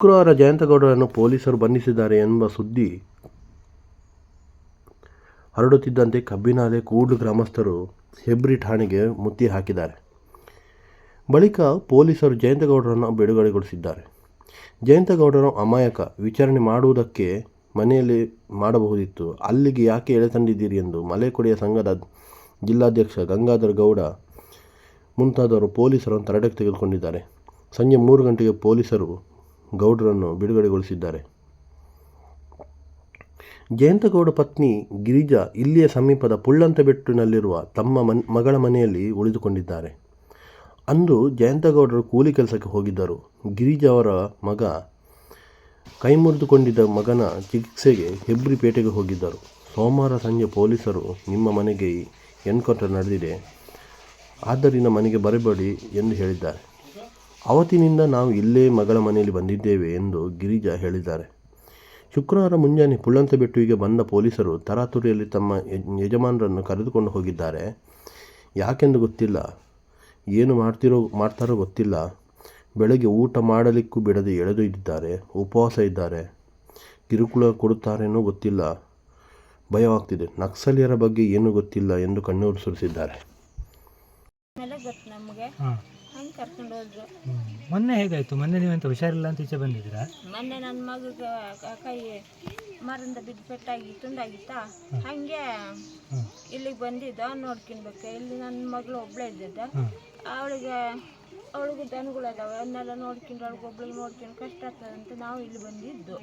ಶುಕ್ರವಾರ ಜಯಂತಗೌಡರನ್ನು ಪೊಲೀಸರು ಬಂಧಿಸಿದ್ದಾರೆ ಎಂಬ ಸುದ್ದಿ ಹರಡುತ್ತಿದ್ದಂತೆ ಕಬ್ಬಿನಾಲೆ ಕೂಡ್ಲು ಗ್ರಾಮಸ್ಥರು ಹೆಬ್ರಿ ಠಾಣೆಗೆ ಮುತ್ತಿ ಹಾಕಿದ್ದಾರೆ. ಬಳಿಕ ಪೊಲೀಸರು ಜಯಂತಗೌಡರನ್ನು ಬಿಡುಗಡೆಗೊಳಿಸಿದ್ದಾರೆ. ಜಯಂತಗೌಡರು ಅಮಾಯಕ, ವಿಚಾರಣೆ ಮಾಡುವುದಕ್ಕೆ ಮನೆಯಲ್ಲಿ ಮಾಡಬಹುದಿತ್ತು. ಅಲ್ಲಿಗೆ ಯಾಕೆ ಎಳೆ ತಂದಿದ್ದೀರಿ ಎಂದು ಮಲೆಕೊಡೆಯ ಸಂಘದ ಜಿಲ್ಲಾಧ್ಯಕ್ಷ ಗಂಗಾಧರ್ ಗೌಡ ಮುಂತಾದವರು ಪೊಲೀಸರನ್ನು ತರಡೆಗೆ ತೆಗೆದುಕೊಂಡಿದ್ದಾರೆ. ಸಂಜೆ ಮೂರು ಗಂಟೆಗೆ ಪೊಲೀಸರು ಗೌಡರನ್ನು ಬಿಡುಗಡೆಗೊಳಿಸಿದ್ದಾರೆ. ಜಯಂತಗೌಡ ಪತ್ನಿ ಗಿರಿಜಾ ಇಲ್ಲಿಯ ಸಮೀಪದ ಪುಳ್ಳಂತಬೆಟ್ಟಿನಲ್ಲಿರುವ ತಮ್ಮ ಮನ್, ಮಗಳ ಮನೆಯಲ್ಲಿ ಉಳಿದುಕೊಂಡಿದ್ದಾರೆ. ಅಂದು ಜಯಂತಗೌಡರು ಕೂಲಿ ಕೆಲಸಕ್ಕೆ ಹೋಗಿದ್ದರು. ಗಿರಿಜಾ ಅವರ ಮಗ ಕೈ ಮುರಿದುಕೊಂಡಿದ್ದ ಮಗನ ಚಿಕಿತ್ಸೆಗೆ ಹೆಬ್ರಿ ಪೇಟೆಗೆ ಹೋಗಿದ್ದರು. ಸೋಮವಾರ ಸಂಜೆ ಪೊಲೀಸರು ನಿಮ್ಮ ಮನೆಗೆ ಎನ್ಕೌಂಟರ್ ನಡೆದಿದೆ. ಆದ್ದರಿಂದ ಮನೆಗೆ ಬರಬೇಡಿ ಎಂದು ಹೇಳಿದ್ದಾರೆ. ಅವತ್ತಿನಿಂದ ನಾವು ಇಲ್ಲೇ ಮಗಳ ಮನೆಯಲ್ಲಿ ಬಂದಿದ್ದೇವೆ ಎಂದು ಗಿರಿಜಾ ಹೇಳಿದ್ದಾರೆ. ಶುಕ್ರವಾರ ಮುಂಜಾನೆ ಪುಳ್ಳಂತಬೆಟ್ಟುವಿಗೆ ಬಂದ ಪೊಲೀಸರು ತರಾತುರಿಯಲ್ಲಿ ತಮ್ಮ ಯಜಮಾನರನ್ನು ಕರೆದುಕೊಂಡು ಹೋಗಿದ್ದಾರೆ. ಯಾಕೆಂದು ಗೊತ್ತಿಲ್ಲ. ಏನು ಮಾಡ್ತಿರೋ ಮಾಡ್ತಾರೋ ಗೊತ್ತಿಲ್ಲ. ಬೆಳಗ್ಗೆ ಊಟ ಮಾಡಲಿಕ್ಕೂ ಬಿಡದೆ ಎಳೆದು ಇದ್ದಾರೆ ಉಪವಾಸ ಇದ್ದಾರೆ. ಕಿರುಕುಳ ಕೊಡುತ್ತಾರೇನೋ ಗೊತ್ತಿಲ್ಲ. ಭಯವಾಗ್ತಿದೆ. ನಕ್ಸಲಿಯರ ಬಗ್ಗೆ ಏನೂ ಗೊತ್ತಿಲ್ಲ ಎಂದು ಕಣ್ಣೂರು ಸುರಿಸಿದ್ದಾರೆ. ಕರ್ಕೊಂಡು ಹೋದ್ರು ಮೊನ್ನೆ ಹೇಗಾಯ್ತು? ಮೊನ್ನೆ ನೀವೆಂತ ಹುಷಾರಿಲ್ಲ ಅಂತ ಈಚೆ ಬಂದಿದ್ದೀರಾ? ಮೊನ್ನೆ ನನ್ನ ಮಗಗೆ ಕ- ಕೈ ಮರಿಂದ ಬಿದ್ದು ಪೆಟ್ಟಾಗಿ ತುಂಡಾಗಿತ್ತಾ? ಹಂಗೆ ಇಲ್ಲಿಗೆ ಬಂದಿದ್ದ ನೋಡ್ಕೊಂಡ್ಬೇಕು ಇಲ್ಲಿ ನನ್ನ ಮಗಳು ಒಬ್ಳೆ ಇದ್ದಿದ್ದ. ಹಾಂ. ಅವಳಿಗೆ ಅವಳಿಗೂ ದನಗಳು ಅದಾವೆ ಅವನ್ನೆಲ್ಲ ನೋಡ್ಕೊಂಡು ಅವ್ಳಿಗೆ ಒಬ್ಳಿಗೆ ನೋಡ್ಕೊಂಡು ಕಷ್ಟ ಆಗ್ತದೆ ಅಂತ ನಾವು ಇಲ್ಲಿ ಬಂದಿದ್ದು.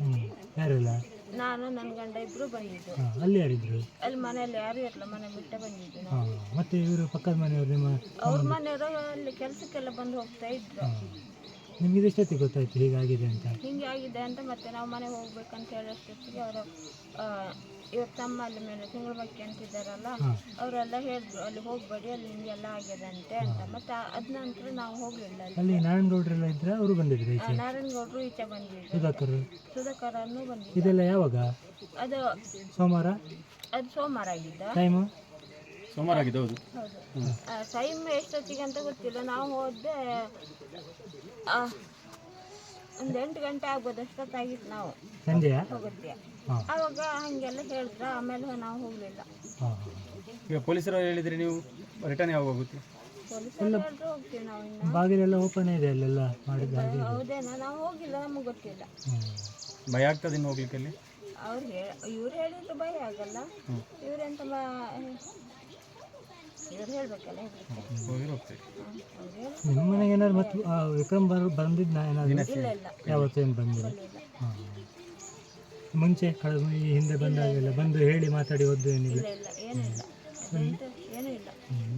ನಾನು ನನ್ನ ಗಂಡ ಇಬ್ರು ಬಂದಿದ್ದು. ಹಾಂ ಅಲ್ಲಿ ಯಾರಿದ್ರು? ಅಲ್ಲಿ ಮನೆಯಲ್ಲಿ ಯಾರು ಇರಲ್ಲ ಮನೆ ಬಿಟ್ಟೆ ಬಂದಿದ್ದು ನಾವು. ಹಾಂ ಮತ್ತೆ ಇವರು ಪಕ್ಕದ ಮನೆಯವರು ನಿಮ್ಮ ಅವ್ರ ಮನೆಯವರು ಅಲ್ಲಿ ಕೆಲಸಕ್ಕೆಲ್ಲ ಬಂದು ಹೋಗ್ತಾ ಇದ್ರು. ನಿಮಗೆ ಎಷ್ಟೊತ್ತಿಗೆ ಗೊತ್ತಾಯ್ತು ಹೀಗಾಗಿದೆ ಅಂತ? ಹಿಂಗೆ ಆಗಿದೆ ಅಂತ ಮತ್ತೆ ನಾವು ಮನೆಗೆ ಹೋಗ್ಬೇಕಂತ ಹೇಳೋಷ್ಟೊತ್ತಿಗೆ ಅವರು ಇವ್ರ ತಮ್ಮ ಅಲ್ಲಿ ಮೇಲೆ ತಿಂಗಳ ಬಗ್ಗೆ ಅಂತಿದ್ದಾರಲ್ಲ ಅವರೆಲ್ಲ ಹೇಳಿದ್ರು ಅಲ್ಲಿ ಹೋಗ್ಬೇಡಿ ಅಲ್ಲಿ ಹಿಂಗೆಲ್ಲ ಆಗಿದೆ ಅಂತೆ ಅಂತ. ಮತ್ತೆ ಅದ ನಂತರ ನಾವು ಹೋಗಲಿಲ್ಲ ಅಲ್ಲಿ. ನಾರಾಯಣಗೌಡರೆಲ್ಲ ಇದ್ರೆ ಅವರು ಬಂದಿದ್ರು ಈಚೆ? ನಾರಾಯಣಗೌಡರು ಈಚೆ ಬಂದಿದ್ರು. ಸುಧಾಕರ್. ಸುಧಾಕರನ್ನು ಬಂದಿದ್ರು ಇದೆಲ್ಲ ಯಾವಾಗ? ಅದು ಸೋಮವಾರ? ಅದು ಸೋಮವಾರ ಆಗಿದ್ದ ಟೈಮು ಹೌದು. ಟೈಮ್ ಎಷ್ಟೊತ್ತಿಗೆ ಅಂತ ಗೊತ್ತಿಲ್ಲ. ನಾವು ಹೋದೆ ಆ, ಒಂದು ಎಂಟು ಗಂಟೆ ಆಗ್ಬೋದು. ಅಷ್ಟೊತ್ತಾಗಿತ್ತು ನಾವು ಸಂಜೆ ಹೋಗುತ್ತೆ ಅವಾಗ ಹಂಗೆಲ್ಲ ಹೇಳಿದ್ರ. ಆಮೇಲೆ ನಾವು ಹೋಗಲಿಲ್ಲ. ಈಗ ಪೊಲೀಸರು ಹೇಳಿದ್ರೆ ನೀವು ರಿಟರ್ನ್ ಯಾವಾಗ ಹೋಗುತ್ತೆ? ಪೊಲೀಸರು ಹೇಳಿದ್ರು ಹೋಗ್ತೀವಿ ನಾವು ಇನ್ನು. ಬಾಗಿಲೆಲ್ಲ ಓಪನ್ ಇದೆ ಅಲ್ಲೆಲ್ಲ ಮಾಡಿದ ಹಾಗೆ ಹೌದೇನೋ ನಾವು ಹೋಗಿಲ್ಲ ನಮಗೆ ಗೊತ್ತಿಲ್ಲ. ಭಯ ಆಗ್ತದೆ ಇನ್ನು ಹೋಗ್ಲಿಕ್ಕೆ ಅವ್ರು ಹೇಳಿ ಇವ್ರು ಹೇಳಿದ್ರು ಭಯ ಆಗಲ್ಲ. ಇವ್ರೆಂತ ಬಾ ಇವ್ರು ಹೇಳ್ಬೇಕಲ್ಲ ನಿಮ್ಮ ಮನೆಗೆ ಏನಾದ್ರು ಮತ್ತು ವಿಕ್ರಮ್ ಬರ್ ಬಂದಿದ್ದ ಏನಾದ್ರು? ಇಲ್ಲ ಇಲ್ಲ. ಯಾವತ್ತೇನು ಬಂದಿಲ್ಲ? ಹಾಂ. ಮುಂಚೆ ಕಳೆದ ಈ ಹಿಂದೆ ಬಂದಾಗೆಲ್ಲ ಬಂದು ಹೇಳಿ ಮಾತಾಡಿ ಹೋದ್ದು ಏನಿಲ್ಲ. ಏನೂ ಏನೂ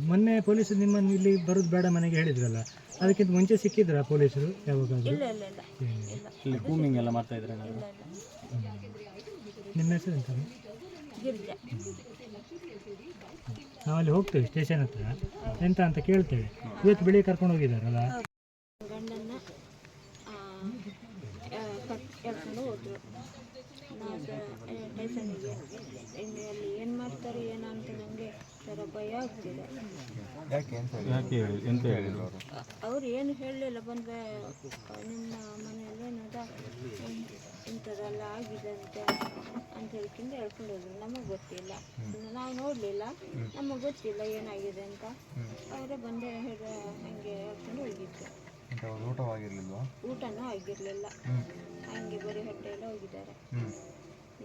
ಮೊನ್ನೆ ಪೊಲೀಸರು ನಿಮ್ಮನ್ನು ಇಲ್ಲಿ ಬರೋದು ಬೇಡ ಮನೆಗೆ ಹೇಳಿದ್ರಲ್ಲ. ಅದಕ್ಕಿಂತ ಮುಂಚೆ ಸಿಕ್ಕಿದ್ರ ಪೊಲೀಸರು ಯಾವಾಗಾದ್ರೂ? ಇಲ್ಲ ಇಲ್ಲ ಇಲ್ಲ. ಇಲ್ಲ. ಇಲ್ಲಿ ಕೂಮಿಂಗ್ ಎಲ್ಲ ಮಾಡ್ತಾ ಇದ್ರೆ ನಿಮ್ಮ ಹೆಸರು ಎಂತ ಗಿರಿಜಾ ನಾವಲ್ಲಿ ಹೋಗ್ತೇವೆ ಸ್ಟೇಷನ್ ಹತ್ರ. ಎಂತ ಅಂತ ಕೇಳ್ತೇವೆ. ಇವತ್ತು ಬೆಳಿಗ್ಗೆ ಕರ್ಕೊಂಡು ಹೋಗಿದ್ದಾರಲ್ಲ? ಗಂಡನ್ನ ಕರ್ಕೊಂಡು ಹೋದ್ರು. ನಾವು ಸ್ಟೇಷನಿಗೆ ಅಲ್ಲಿ ಏನು ಮಾಡ್ತಾರೆ ಏನೋ ಅಂತ ನನಗೆ ಯಾಕೆ ಹೇಳಿ? ಎಂತ ಹೇಳಿದ್ರು ಅವರು ಅವ್ರು ಏನು ಹೇಳಲಿಲ್ಲ ಬಂದರೆ ನಿಮ್ಮ ಮನೆಯಲ್ಲಿ ಏನದ? ಇಂಥದ್ದೆಲ್ಲ ಆಗಿದೆ ಅಂತ ಅಂತ ಹೇಳ್ಕೊಂಡು ಹೇಳ್ಕೊಂಡು ಹೋದ್ರು. ನಮಗೆ ಗೊತ್ತಿಲ್ಲ. ನಾವು ನೋಡಲಿಲ್ಲ. ನಮಗೆ ಗೊತ್ತಿಲ್ಲ ಏನಾಗಿದೆ ಅಂತ. ಅವರೇ ಬಂದೆ ಹೇಳಿ ಹಂಗೆ ಹೇಳ್ಕೊಂಡು ಹೋಗಿದ್ದು ಊಟವಾಗಿರ್ಲಿಲ್ವಾ? ಊಟನೂ ಆಗಿರಲಿಲ್ಲ. ಹಂಗೆ ಬರೀ ಹೊಟ್ಟೆಯಲ್ಲ ಹೋಗಿದ್ದಾರೆ.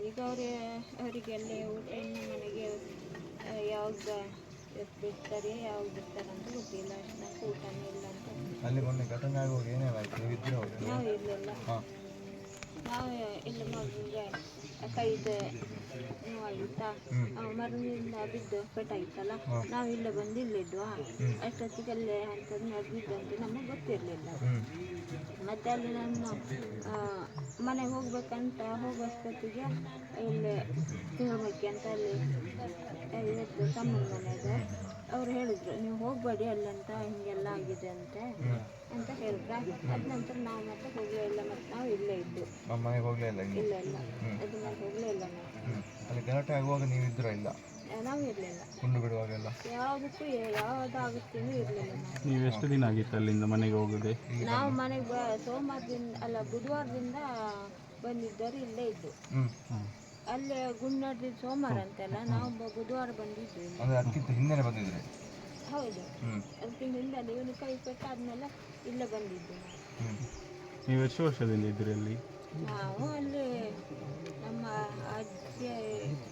ಈಗ ಅವರೇ ಅವರಿಗೆಲ್ಲ ಊಟ ಇನ್ನು ಮನೆಗೆ ಇವತ್ತು ಬಿಡ್ತಾರೆ ಯಾವ್ದು ಬಿಡ್ತಾರೆ ಅಂತ ಗೊತ್ತಿಲ್ಲ. ಅಷ್ಟು ಊಟನೇ ಇಲ್ಲ ಅಂತ. ಅಲ್ಲಿ ಮೊನ್ನೆ ಘಟನೆ ಆಗುವಾಗ ಏನೇನಾಯ್ತು ನೀವು ಇದ್ರೆ ನಾವು ಇರಲಿಲ್ಲ. ನಾವು ಇಲ್ಲಿ ಮಗುಗೆ ಕೈದು ನೋವಾಗಿತ್ತಾ ಮರದಿಂದ ಬಿದ್ದು ಪೆಟ್ಟಾಗಿತ್ತಲ್ಲ ನಾವು ಇಲ್ಲೇ ಬಂದು ಇಲ್ಲಿದ್ವಾ ಅಷ್ಟೊತ್ತಿಗೆ ಅಲ್ಲೇ ಅಂಥದ್ದು ನಡೆದಿದ್ದು ಅಂತ ನಮಗೆ ಗೊತ್ತಿರಲಿಲ್ಲ. ಮತ್ತೆ ಅಲ್ಲಿ ನಾನು ಆ, ಮನೆಗೆ ಹೋಗ್ಬೇಕಂತ ಹೋಗೋಷ್ಟೊತ್ತಿಗೆ ಇಲ್ಲಿ ತಿರುಮಕ್ಕೆ ಅಂತ ಅಲ್ಲಿ ಇವತ್ತು ತಮ್ಮನ ಮನೆ ಇದೆ ಅವ್ರು ಹೇಳಿದ್ರು ನೀವು ಹೋಗಬೇಡಿ ಅಲ್ಲಂತ ಹಿಂಗೆಲ್ಲ ಆಗಿದೆ ಅಂತೆ ಅಂತ ಹೇಳಿದ್ರೆ. ಅದ ನಂತರ ನಾವು ಮತ್ತೆ ಹೋಗಲೇ ಇಲ್ಲ ಮತ್ತೆ ನಾವು ಇಲ್ಲೇ ಇದ್ದು ಇಲ್ಲ ಇಲ್ಲ ಇಲ್ಲ ಅದು ಮತ್ತೆ ಹೋಗಲೇ ಇಲ್ಲ ನಾವು ಅಲ್ಲಿ ಗಲಾಟೆ ಆಗುವಾಗ ನೀವು ಇದ್ರ ಇಲ್ಲ? ನಾವು ಇರಲಿಲ್ಲ. ಗುಂಡು ಬಿಡುವಾಗೆಲ್ಲ? ಯಾವುದಕ್ಕೂ ಯಾವುದಾಗುತ್ತೇನೂ ಇರಲಿಲ್ಲ ನಾವು. ನೀವು ಎಷ್ಟು ದಿನ ಆಗಿತ್ತು ಅಲ್ಲಿಂದ ಮನೆಗೆ ಹೋಗೋದು? ನಾವು ಮನೆಗೆ ಬ ಸೋಮವಾರದಿಂದ ಅಲ್ಲ ಬುಧವಾರದಿಂದ ಬಂದಿದ್ದರು ಇಲ್ಲೇ ಇದ್ದು. ಹ್ಞೂ ಅಲ್ಲೇ ಗುಂಡಾಡ್ದಿದ್ದು ಸೋಮವಾರ ಅಂತೆಲ್ಲ ನಾವು ಬ- ಬುಧವಾರ ಬಂದಿದ್ದು ಇಲ್ಲಿ. ಅಂದರೆ ಅದಕ್ಕಿಂತ ಹಿಂದೆನೇ ಬಂದಿದ್ರಿ? ಹೌದು. ಹ್ಞೂ ಅದಕ್ಕಿಂತ ಹಿಂದೆ ಇವನು ಕೈ ಪೆಟ್ಟಾದ್ಮೇಲೆ ಇಲ್ಲೇ ಬಂದಿದ್ದು ನಾವು. ಹ್ಞೂ ನೀವು ಎಷ್ಟು ವರ್ಷದಿಂದ ಇದ್ರಿ ಅಲ್ಲಿ? ನಾವು ಅಲ್ಲಿ ನಮ್ಮ ಅಜ್ಜಿ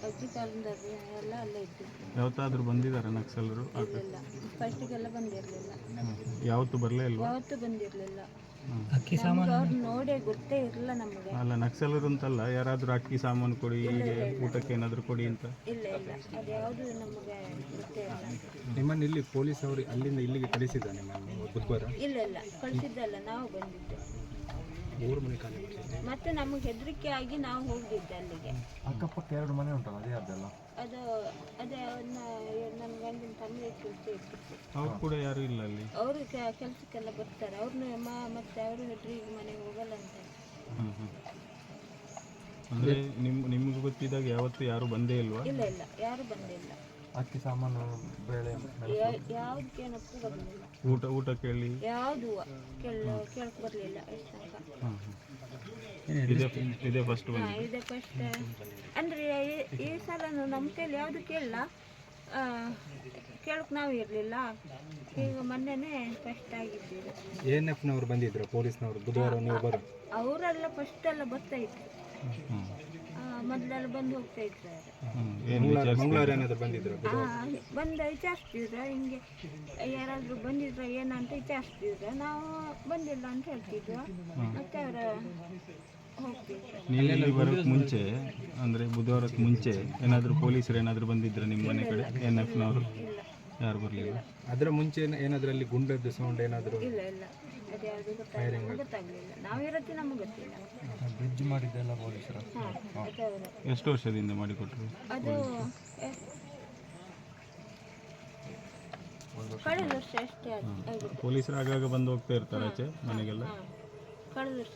ಅಜ್ಜಿ ಕಾಲದ ಎಲ್ಲ ಅಲ್ಲೇ ಇತ್ತು ಯಾವತ್ತಾದ್ರೂ ಬಂದಿದ್ದಾರೆ ನಕ್ಸಲರು? ಫಸ್ಟ್ಗೆಲ್ಲ ಫಸ್ಟಿಗೆಲ್ಲ ಬಂದಿರಲಿಲ್ಲ. ಯಾವತ್ತು ಬರಲೇ ಇಲ್ವಾ? ಯಾವತ್ತು ಬಂದಿರಲಿಲ್ಲ. ಅಕ್ಕಿ ಸಾಮಾನು ಅವ್ರು ನೋಡೇ ಗೊತ್ತೇ ಇರಲಿಲ್ಲ ನಮಗೆ. ಅಲ್ಲ ನಕ್ಸಲರು ಅಂತಲ್ಲ ಯಾರಾದರೂ ಅಕ್ಕಿ ಸಾಮಾನು ಕೊಡಿ ಹೀಗೆ ಊಟಕ್ಕೆ ಏನಾದರೂ ಕೊಡಿ ಅಂತ? ಇಲ್ಲ ಇಲ್ಲ. ಅದು ಯಾವುದು ನಮಗೆ ಗೊತ್ತೇ ಇಲ್ಲ. ನಿಮ್ಮನ್ನು ಇಲ್ಲಿ ಪೊಲೀಸ್ ಅವರು ಅಲ್ಲಿಂದ ಇಲ್ಲಿಗೆ ಕಳಿಸಿದ ನಿಮ್ಮನ್ನು ಬುಧವಾರ? ಇಲ್ಲ ಇಲ್ಲ. ಕಳಿಸಿದ್ದಲ್ಲ ನಾವು ಬಂದಿದ್ದು. ಮೂರು ಮನೆ ಕಾಲ ಮತ್ತೆ ನಮಗೆ ಹೆದರಿಕೆ ಆಗಿ ನಾವು ಹೋಗಿದ್ದೆ ಅಲ್ಲಿಗೆ. ಅಕ್ಕಪಕ್ಕ ಎರಡು ಮನೆ ಉಂಟಲ್ಲ ಅದೇ ಅದಲ್ಲ ಅದು ಅದೇ ನನ್ನ ಗಂಡಿನ ತಂದೆ ಕೆಲಸ ಇರ್ತಿತ್ತು ಅವ್ರು ಕೂಡ ಯಾರು ಇಲ್ಲ ಅಲ್ಲಿ? ಅವರು ಕೆಲಸಕ್ಕೆಲ್ಲ ಬರ್ತಾರೆ. ಅವ್ರನ್ನ ಮತ್ತೆ ಅವರು ಹೆದ್ರಿಗೆ ಮನೆಗೆ ಹೋಗಲ್ಲ ಅಂತ. ಅಂದ್ರೆ ನಿಮ್ ನಿಮ್ಗೆ ಗೊತ್ತಿದ್ದಾಗ ಯಾವತ್ತೂ ಯಾರು ಬಂದೇ ಇಲ್ವಾ? ಇಲ್ಲ ಇಲ್ಲ. ಯಾರು ಬಂದಿಲ್ಲ ಅಕ್ಕಿ ಸಾಮಾನು ಬೇಳೆ ಏನಪ್ಪ ಬರಲಿಲ್ಲ ಊಟ ಊಟ ಕೇಳಿ. ಯಾವುದು? ಕೇಳ ಕೇಳಕ್ ಬರಲಿಲ್ಲ ಎಷ್ಟು ತನಕ ಇದೇ ಇದೇ ಫಸ್ಟ್ ಹಾ, ಇದೆ ಫಸ್ಟ್ ಅಂದರೆ ಈ- ಸಲ ಸಲನು ನಮ್ಮ ಕೈಲಿ ಯಾವುದು ಕೇಳಲ್ಲ. ಕೇಳಕ್ ನಾವು ಇರಲಿಲ್ಲ. ಈಗ ಮೊನ್ನೆನೇ ಫಸ್ಟ್ ಆಗಿದ್ದೀರಿ ಎ ಎನ್ ಎಫ್ನವರು ಬಂದಿದ್ರು ಪೊಲೀಸ್ನವರು. ಬುಧವಾರ ನೀವು ಬರೋ. ಅವರೆಲ್ಲ ಫಸ್ಟ್ ಎಲ್ಲ ಬರ್ತಾ ಇದ್ರು. ಮೊದಲೆಲ್ಲ ಬಂದು ಹೋಗ್ತಾ ಇದ್ದಾರೆ. ಏನು ಮಂಗಳವಾರ ಏನಾದ್ರು ಬಂದಿದ್ರು ಆ, ಬಂದು ವಿಚಾರಿಸ್ತಿದ್ರ. ಹಿಂಗೆ ಯಾರಾದ್ರೂ ಬಂದಿದ್ರ ಏನಂತ ವಿಚಾರಿಸ್ತಿದ್ರ. ನಾವು ಬಂದಿಲ್ಲ ಅಂತ ಹೇಳ್ತಿದ್ವು. ಮತ್ತೆ ಅವರ ಹೋಗ್ತಿದ್ರು. ನೀವು ಇಲ್ಲಿ ಬರೋಕ್ಕೆ ಮುಂಚೆ ಅಂದ್ರೆ ಬುಧವಾರಕ್ಕೆ ಮುಂಚೆ ಏನಾದರೂ ಪೊಲೀಸರು ಏನಾದ್ರೂ ಬಂದಿದ್ರ ನಿಮ್ಮ ಮನೆ ಕಡೆ? ಎನ್ ಎಫ್ನವರು ಯಾರು ಬರಲಿಲ್ಲ? ಅದರ ಮುಂಚೆ ಏನಾದ್ರಲ್ಲಿ ಗುಂಡದ್ದು ಸೌಂಡ್ ಏನಾದರೂ? ಇಲ್ಲ ಇಲ್ಲ. ಅದು ಯಾವುದು ಗೊತ್ತಾಗಲಿಲ್ಲ. ಗೊತ್ತಾಗಲಿಲ್ಲ. ನಾವು ಇರತ್ತೆ ನಮಗೆ ಗೊತ್ತಿಲ್ಲ. ಬ್ರಿಡ್ಜ್ ಮಾಡಿದ್ದೆಲ್ಲ ಪೊಲೀಸರು. ಹಾಂ ಎಷ್ಟು ವರ್ಷದಿಂದ ಮಾಡಿಕೊಟ್ರು ಅದು ಎ- ಕಳೆದ ವರ್ಷ ಅಷ್ಟೇ ಅದು ಆಗಿದೆ. ಪೊಲೀಸರು ಆಗಾಗ ಬಂದು ಹೋಗ್ತಾ ಇರ್ತಾರೆ ಆಚೆ ಮನೆಗೆಲ್ಲ? ಕಳೆದ ವರ್ಷ.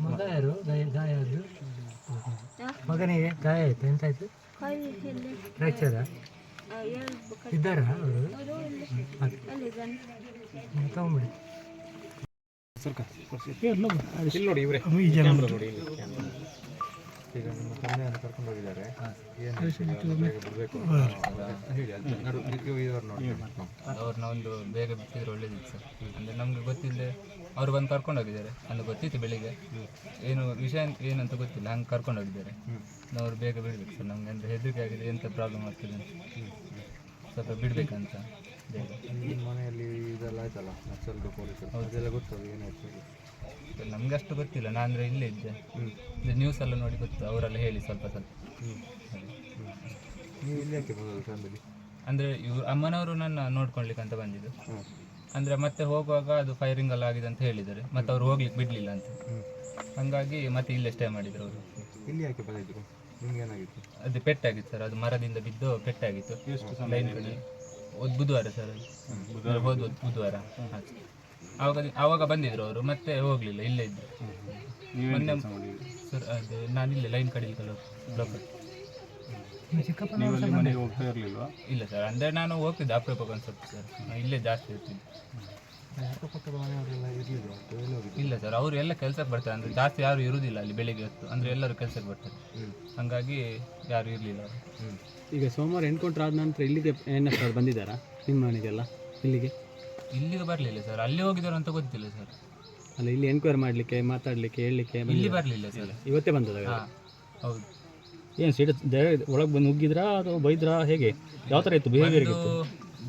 ಮಗ ಯಾರು? ಗಾಯ ಗಾಯ ಆದ್ರು ಮಗನಿಗೆ ಗಾಯ ಆಯ್ತು? ಎಂತಾಯ್ತು? ಫ್ರಾಕ್ಚರ ಫ್ರ್ಯಾಕ್ಚರ ಇದ್ದಾರಾ ತಗೊಂಬಿಡಿ ನೋಡಿ ಇವರೇ. ನೋಡಿ ಈಗ ನಿಮ್ಮ ತಂದೆಯನ್ನು ಕರ್ಕೊಂಡು ಹೋಗಿದ್ದಾರೆ. ಏನು ಬೇಗ ಬಿಡಬೇಕು ಹೇಳಿ ಅದು ನಡು ಇವರು ನೋಡಿ. ಅವ್ರನ್ನ ಒಂದು ಬೇಗ ಬಿಟ್ಟಿದ್ರೆ ಒಳ್ಳೇದಿತ್ತು ಸರ್. ಅಂದರೆ ನಮಗೆ ಗೊತ್ತಿಲ್ಲದೆ ಅವ್ರು ಬಂದು ಕರ್ಕೊಂಡು ಹೋಗಿದ್ದಾರೆ. ಅಲ್ಲಿ ಗೊತ್ತಿತ್ತು ಬೆಳಿಗ್ಗೆ. ಏನು ವಿಷಯ ಏನಂತ ಗೊತ್ತಿಲ್ಲ. ಹಂಗೆ ಕರ್ಕೊಂಡು ಹೋಗಿದ್ದಾರೆ. ಅವ್ರು ಬೇಗ ಬಿಡಬೇಕು ಸರ್. ನಮಗೆ ಅಂದರೆ ಹೆದರಿಕೆ ಆಗಿದೆ. ಎಂಥ ಪ್ರಾಬ್ಲಮ್ ಆಗ್ತದೆ ಅಂತ. ಸ್ವಲ್ಪ ಬಿಡಬೇಕಂತ. ನಿಮ್ಮ ಮನೆಯಲ್ಲಿ ಇದೆಲ್ಲ ಆಯ್ತಲ್ಲ? ನಕ್ಸಲ್ದು ಪೊಲೀಸರು ಅದೆಲ್ಲ ಗೊತ್ತದು ಏನಾಯ್ತು? ನಮ್ಗೆ ಅಷ್ಟು ಗೊತ್ತಿಲ್ಲ. ನಾನು ಅಂದರೆ ಇಲ್ಲೇ ಇದ್ದೆ. ನ್ಯೂಸ್ ಎಲ್ಲ ನೋಡಿ ಗೊತ್ತು ಅವರೆಲ್ಲ ಹೇಳಿ ಸ್ವಲ್ಪ ಸ್ವಲ್ಪ. ಹಾಗೆ. ನೀವು ಇಲ್ಲಿ ಯಾಕೆ ಬಂದದ್ದು ಫ್ಯಾಮಿಲಿ? ಅಂದರೆ ಇವ್ರು ಅಮ್ಮನವರು ನನ್ನ ನೋಡ್ಕೊಳ್ಲಿಕ್ಕೆ ಅಂತ ಬಂದಿದ್ದು. ಅಂದರೆ ಮತ್ತೆ ಹೋಗುವಾಗ ಅದು ಫೈರಿಂಗ್ ಎಲ್ಲ ಆಗಿದೆ ಅಂತ ಹೇಳಿದ್ದಾರೆ. ಮತ್ತೆ ಅವ್ರು ಹೋಗ್ಲಿಕ್ಕೆ ಬಿಡಲಿಲ್ಲ ಅಂತ. ಹಂಗಾಗಿ ಮತ್ತೆ ಇಲ್ಲೇ ಸ್ಟೇ ಮಾಡಿದ್ರು ಅವರು. ಇಲ್ಲಿ ಯಾಕೆ ಬಂದಿದ್ರು? ನಿಮ್ಗೆ ಏನಾಗಿತ್ತು? ಅದು ಪೆಟ್ಟಾಗಿತ್ತು ಸರ್ ಅದು ಮರದಿಂದ ಬಿದ್ದು ಪೆಟ್ಟಾಗಿತ್ತು. ಲೈನ್ ಬುಧವಾರ ಸರ್ ಅದು. ಹೋದ ಬುಧವಾರ. ಆವಾಗ ಆವಾಗ ಬಂದಿದ್ರು ಅವರು ಮತ್ತೆ ಹೋಗ್ಲಿಲ್ಲ ಇಲ್ಲೇ ಇದ್ರು ಮೊನ್ನೆ ಸರ್ ಅದು ನಾನು ಇಲ್ಲೇ ಲೈನ್ ಕಡಿಲ್ ಬ್ಲಾಕ್ ಚಿಕ್ಕಪ್ಪನ ನೀವು ಅಲ್ಲಿ ಮನೆಗೆ ಹೋಗ್ತಾ ಇರಲಿಲ್ವಾ? ಇಲ್ಲ ಸರ್ ಅಂದರೆ ನಾನು ಹೋಗ್ತಿದ್ದೆ ಅಪ್ರೂಪಕ್ಕೆ ಒಂದು ಸ್ವಲ್ಪ ಸರ್. ನಾನು ಇಲ್ಲೇ ಜಾಸ್ತಿ ಇರ್ತಿದ್ದೆ. ಇಲ್ಲ ಸರ್ ಅವರು ಎಲ್ಲ ಕೆಲ್ಸಕ್ಕೆ ಬರ್ತಾರೆ ಅಂದರೆ ಜಾಸ್ತಿ ಯಾರು ಇರುವುದಿಲ್ಲ ಅಲ್ಲಿ ಬೆಳಿಗ್ಗೆ ಹೊತ್ತು. ಅಂದರೆ ಎಲ್ಲರೂ ಕೆಲ್ಸಕ್ಕೆ ಬರ್ತಾರೆ. ಹಂಗಾಗಿ ಯಾರು ಇರಲಿಲ್ಲ ಅವರು. ಈಗ ಸೋಮವಾರ ಎನ್ಕೌಂಟರ್ ಆದ ನಂತರ ಇಲ್ಲಿಗೆ ಎನ್ ಎಫ್ ಬಂದಿದ್ದಾರಾ? ನಿಮ್ಮ ಮನೆಗೆಲ್ಲ ಇಲ್ಲಿಗೆ? ಇಲ್ಲಿಗೆ ಬರಲಿಲ್ಲ ಸರ್. ಅಲ್ಲಿ ಹೋಗಿದ್ದಾರೆ ಅಂತ ಗೊತ್ತಿಲ್ಲ ಸರ್. ಅಲ್ಲ ಇಲ್ಲಿ ಎನ್ಕ್ವೈರಿ ಮಾಡಲಿಕ್ಕೆ ಮಾತಾಡಲಿಕ್ಕೆ ಹೇಳಲಿಕ್ಕೆ ಇಲ್ಲಿ ಬರಲಿಲ್ಲ ಸರ್. ಇವತ್ತೇ ಬಂದದ ಹಾಂ ಹೌದು. ಏನು ಸೀಟ್ ಒಳಗೆ ಬಂದು ನುಗ್ಗಿದ್ರಾ ಅಥವಾ ಬೈದ್ರಾ ಹೇಗೆ? ಯಾವ ಥರ ಇತ್ತು ಬಿಹೇವಿಯರ್ ಇತ್ತು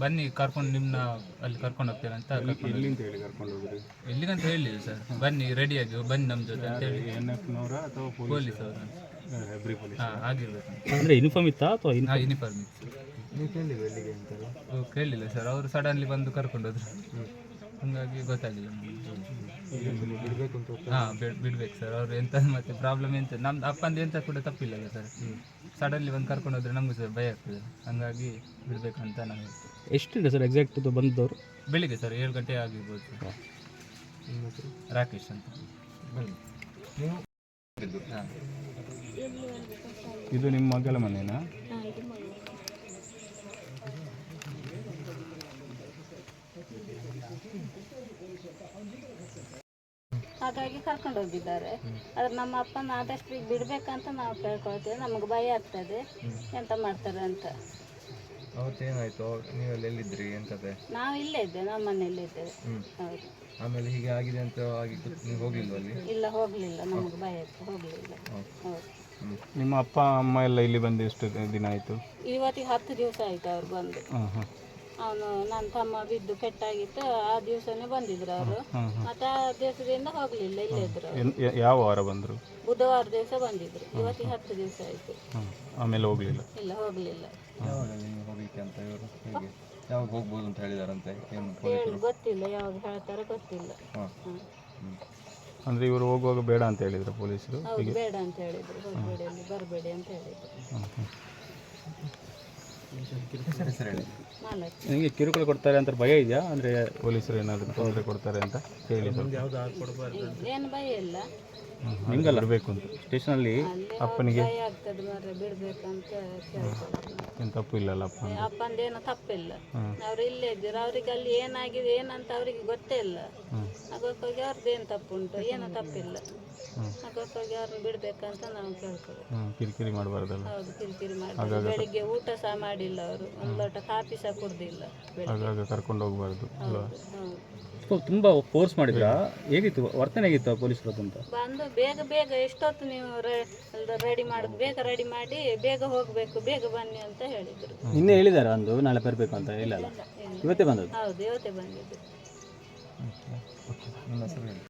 ಬನ್ನಿ ಕರ್ಕೊಂಡು ನಿಮ್ಮನ್ನ ಅಲ್ಲಿ ಕರ್ಕೊಂಡು ಹೋಗ್ತೇವೆ ಅಂತ ಅಂತ ಹೇಳಿ ಕರ್ಕೊಂಡು ಎಲ್ಲಿಗಂತ ಹೇಳಿಲ್ಲ ಸರ್. ಬನ್ನಿ ರೆಡಿ ಆಗಿ ಬನ್ನಿ ನಮ್ಮ ಜೊತೆ ಅಂತ ಹೇಳಿ. ಎನ್ ಎಫ್ನವರ ಅಥವಾ ಪೊಲೀಸ್ ಅವರು ಹೆಬ್ರಿ ಪೊಲೀಸ್ ಹಾಂ ಆಗಿರ್ಬೇಕು ಅಂದರೆ ಯೂನಿಫಾರ್ಮ್ ಇತ್ತಾ ಅಥವಾ ಯೂನಿಫಾರ್ಮ್ ಇತ್ತು. ನೀವು ಕೇಳಿಲ್ಲ ಎಲ್ಲಿಗೆ ಅಂತೆಲ್ಲ? ಓ, ಕೇಳಿಲ್ಲ ಸರ್ ಅವರು ಸಡನ್ಲಿ ಬಂದು ಕರ್ಕೊಂಡು ಹೋದ್ರು. ಹಂಗಾಗಿ ಗೊತ್ತಾಗಿಲ್ಲ ಬಿಡಬೇಕು ಅಂತ ಹಾಂ ಬಿಡ್ಬೇಕು ಸರ್ ಅವರು ಎಂತ ಮತ್ತೆ ಪ್ರಾಬ್ಲಮ್ ಎಂತ? ನಮ್ದು ಅಪ್ಪಂದು ಎಂತ ಕೂಡ ತಪ್ಪಿಲ್ಲ ಸರ್ ಸಡನ್ಲಿ ಬಂದು ಕರ್ಕೊಂಡು ಹೋದ್ರೆ ನಮಗೂ ಸರ್ ಭಯ ಆಗ್ತದೆ. ಹಂಗಾಗಿ ಅಂತ ನಾನು ಹೇಳ್ತೇನೆ. ಎಷ್ಟಿದೆ ಸರ್ ಎಕ್ಸಾಕ್ಟ್ ಬಂದವರು? ಬೆಳಿಗ್ಗೆ ಸರ್ ಏಳು ಗಂಟೆ ಆಗಿರ್ಬೋದು. ಸರ್ ರಾಕೇಶ್ ಅಂತ. ನೀವು? ಹಾಂ. ಇದು ನಿಮ್ಮ ಮಗಳ ಮನೆನಾ ಹಾಂ ಇದು ಮಗಳು ಹಾಗಾಗಿ ಕರ್ಕೊಂಡು ಹೋಗಿದ್ದಾರೆ. ಆದ್ರೆ ನಮ್ಮ ಅಪ್ಪನ ಆದಷ್ಟು ಈಗ ಬಿಡ್ಬೇಕಂತ ನಾವು ಕೇಳ್ಕೊಳ್ತೀವಿ. ನಮಗೆ ಭಯ ಆಗ್ತದೆ. ಎಂತ ಮಾಡ್ತಾರೆ ಅಂತ. ಅವತ್ತೇನಾಯ್ತು? ನೀವೆಲ್ಲ ಎಲ್ಲಿದ್ರಿ ಎಂತದೆ? ನಾವು ಇಲ್ಲೇ ಇದ್ದೇವೆ ನಮ್ಮ ಮನೆಯಲ್ಲೇ ಇದ್ದೇವೆ ಹೌದು. ಆಮೇಲೆ ಹೀಗೆ ಆಗಿದೆ ಅಂತ ಆಗಿ ನೀವು ಹೋಗ್ಲಿಲ್ವ ಅಲ್ಲಿ? ಇಲ್ಲ ಹೋಗ್ಲಿಲ್ಲ. ನಮಗೆ ಭಯ ಇತ್ತು. ಹೋಗಲಿಲ್ಲ. ಹೌದು. ನಿಮ್ಮ ಅಪ್ಪ ಅಮ್ಮ ಎಲ್ಲ ಇಲ್ಲಿ ಬಂದು ಎಷ್ಟು ದಿನ ಆಯಿತು? ಇವತ್ತಿಗೆ ಹತ್ತು ದಿವಸ ಆಯ್ತು ಅವ್ರು ಬಂದು. ಹಾಂ ಹಾಂ ಅವನು ನನ್ನ ತಮ್ಮ ಬಿದ್ದು ಪೆಟ್ಟಾಗಿತ್ತು ಆ ದಿವಸನೇ ಬಂದಿದ್ರು ಅವರು. ಮತ್ತೆ ಆ ದಿವಸದಿಂದ ಹೋಗಲಿಲ್ಲ ಇಲ್ಲೇ ಇದ್ರು. ಯಾವ ವಾರ ಬಂದರು? ಬುಧವಾರ ದಿವಸ ಬಂದಿದ್ರು. ಇವತ್ತಿಗೆ ಹತ್ತು ದಿವಸ ಆಯ್ತು. ಆಮೇಲೆ ಹೋಗ್ಲಿಲ್ಲ? ಇಲ್ಲ ಹೋಗಲಿಲ್ಲ. ಯಾವಾಗ ನೀವು ಹೋಗ್ಲಿಕ್ಕೆ ಅಂತ ಇವರು ಹೇಗೆ? ಯಾವಾಗ ಹೋಗ್ಬೋದು ಅಂತ ಹೇಳಿದಾರಂತೆ ಏನು ಹೇಳಿ ಗೊತ್ತಿಲ್ಲ ಯಾವಾಗ ಹೇಳ್ತಾರೆ ಗೊತ್ತಿಲ್ಲ. ಹ್ಮ್. ಅಂದರೆ ಇವರು ಹೋಗುವಾಗ ಬೇಡ ಅಂತ ಹೇಳಿದ್ರು ಪೊಲೀಸರು? ಹೌದು ಬೇಡ ಅಂತ ಹೇಳಿದ್ರು. ಹೋಗಬೇಡಿ ಅಲ್ಲಿ ಬರಬೇಡಿ ಅಂತ ಹೇಳಿದ್ರು. ನಿಮಗೆ ಕಿರುಕುಳ ಕೊಡ್ತಾರೆ ಅಂತ ಭಯ ಇದೆಯಾ? ಅಂದರೆ ಪೊಲೀಸರು ಏನಾದರೂ ತೊಂದರೆ ಕೊಡ್ತಾರೆ ಅಂತ ಹೇಳಿ ಏನು ಭಯ ಇಲ್ಲ. ನಿಂಗಲ್ಲ? ಬಿಡಬೇಕು ಅಂತ ಸ್ಟೇಷನಲ್ಲಿ ಅಪ್ಪನಿಗೆ? ಆಗ್ತದೆ ಮಾರ್ರೆ ಬಿಡ್ಬೇಕಂತ ಕೇಳ್ತಾರೆ. ಏನು ತಪ್ಪು ಇಲ್ಲಲ್ಲ ಅಪ್ಪ ಅಪ್ಪಂದೇನು ತಪ್ಪಿಲ್ಲ. ಅವ್ರು ಇಲ್ಲೇ ಇದ್ದೀರ ಅವ್ರಿಗೆ ಅಲ್ಲಿ ಏನಾಗಿದೆ ಏನಂತ ಅವರಿಗೆ ಗೊತ್ತೇ ಇಲ್ಲ. ಹಾಗಾಗಿ ಅವ್ರದ್ದು ಏನು ತಪ್ಪುಂಟು ಏನೂ ತಪ್ಪಿಲ್ಲ. ಹಾಗಾಗಿ ಅವ್ರನ್ನ ಬಿಡ್ಬೇಕಂತ ನಾವು ಕೇಳ್ತೇವೆ ಕಿರಿಕಿರಿ ಮಾಡಬಾರ್ದಲ್ಲ? ಹೌದು ಕಿರಿಕಿರಿ ಮಾಡಿ ಬೆಳಿಗ್ಗೆ ಊಟ ಸಹ ಮಾಡಿಲ್ಲ ಅವರು. ಒಂದು ಲೋಟ ಕಾಫಿ ಸಹ ಕುಡ್ದಿಲ್ಲ ಬೆಳಿಗ್ಗೆ. ಆಗಾಗ ಕರ್ಕೊಂಡು ಹೋಗಬಾರ್ದು ಅಲ್ವಾ? ತುಂಬಾ ಫೋರ್ಸ್ ಮಾಡಿದ್ರ? ಹೇಗಿತ್ತು? ವರ್ತನೆ ಹೇಗಿತ್ತು ಪೊಲೀಸರದ್ದು ಅಂತ ಬಂದು ಬೇಗ ಬೇಗ ಎಷ್ಟೊತ್ತು ನೀವು ರೆಡಿ ಮಾಡೋದು ಬೇಗ ರೆಡಿ ಮಾಡಿ ಬೇಗ ಹೋಗಬೇಕು ಬೇಗ ಬನ್ನಿ ಅಂತ ಹೇಳಿದ್ರು. ನಿನ್ನೆ ಹೇಳಿದ್ದಾರೆ ಒಂದು ನಾಳೆ ಬರಬೇಕು ಅಂತ ಇಲ್ಲ ಇವತ್ತೇ ಬಂದದ್ದು? ಹೌದು ಇವತ್ತೇ ಬಂದಿದ್ದು.